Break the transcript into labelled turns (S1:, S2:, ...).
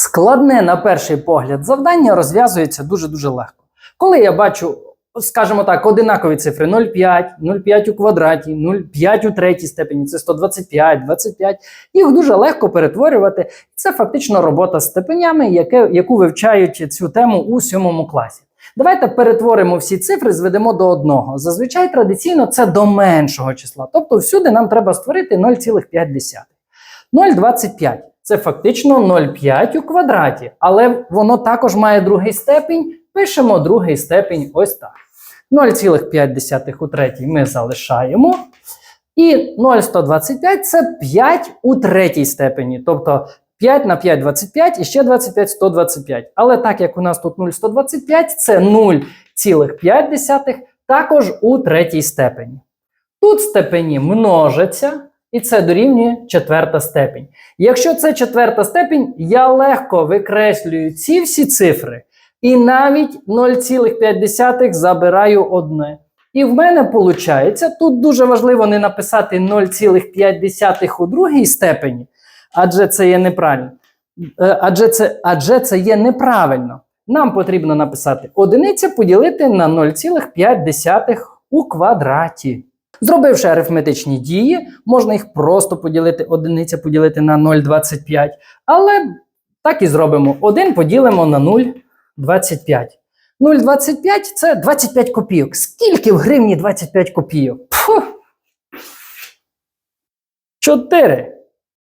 S1: Складне на перший погляд завдання розв'язується дуже-дуже легко. Коли я бачу, скажімо так, одинакові цифри 0,5, 0,5 у квадраті, 0,5 у третій степені, це 125, 25, їх дуже легко перетворювати. Це фактично робота з степенями, яке, яку вивчають цю тему у сьомому класі. Давайте перетворимо всі цифри, зведемо до одного. Зазвичай традиційно це до меншого числа. Тобто всюди нам треба створити 0,5. 0,25 це фактично 0,5 у квадраті, але воно також має другий степінь. Пишемо другий степінь ось так. 0,5 у третій ми залишаємо. І 0,125 це 5 у третій степені. Тобто 5 на 5 25 і ще 25 125. Але так як у нас тут 0,125, це 0,5 також у третій степені. Тут степені множаться, і це дорівнює четверта степень. Якщо це четверта степень, я легко викреслюю ці всі цифри і навіть 0,5 забираю одне. І в мене виходить, тут дуже важливо не написати 0,5 у другій степені, адже це є неправильно. Е, Адже це, адже це є неправильно. Нам потрібно написати одиниця поділити на 0,5 у квадраті. Зробивши арифметичні дії, можна їх просто поділити, одиниця поділити на 0,25. Але так і зробимо. 1 поділимо на 0,25. 0,25 це 25 копійок. Скільки в гривні 25 копійок? Пфу. 4.